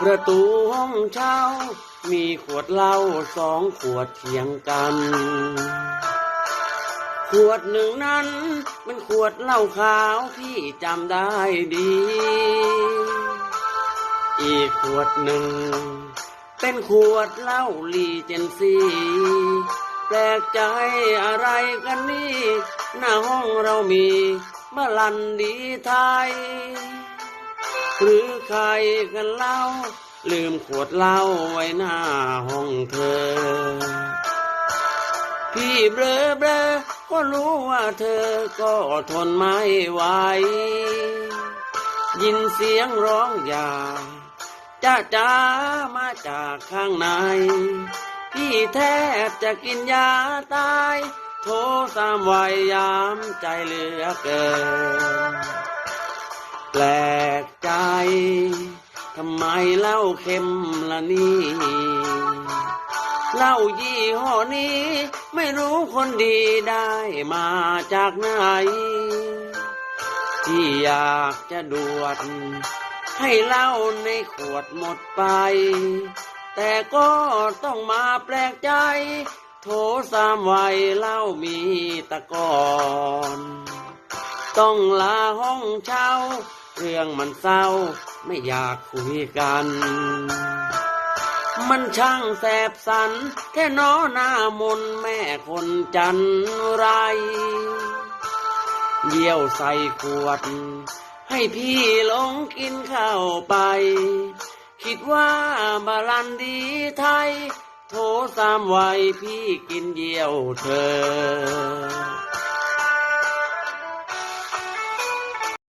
ประตูห้องเช่า มีขวดเหล้าสองขวดเทียงกัน ขวดหนึ่งนั้น มันขวดเหล้าขาวพี่จำได้ดี อีกขวดหนึ่ง เป็นขวดเหล้าลีเจนซีแปลกใจอะไรกันนี่ หน้าห้องเรามี มะลันดีไทย หรือใครกันเล่า ลืมขวดเหล้าไว้หน้าห้องเธอ พี่เบลอเบลอก็รู้ว่าเธอก็ทนไม่ไหว ยินเสียงร้องอย่าจ้าจ้ามาจากข้างใน พี่แทบจะกินยาตาย โทสามวัยยามใจเหลือเกิน แปลกใจทำไมเหล้าเค็มละนี่เหล้ายี่ห้อนี้ ไม่รู้คนดีได้มาจากไหน ที่อยากจะดวด ให้เหล้าในขวดหมดไป แต่ก็ต้องมาแปลกใจ โถสามวัยเหล้ามีตะกอนต้องลาห้องเช่า เรื่องมันเศร้าไม่อยากคุยกัน มันช่างแสบสัน แค่น้อหน้ามนแม่คนจันไร เยี่ยวใส่ขวด ให้พี่ลงกินข้าวไป คิดว่าบาลันดีไทย โทสามวัยพี่กินเยี่ยวเธอ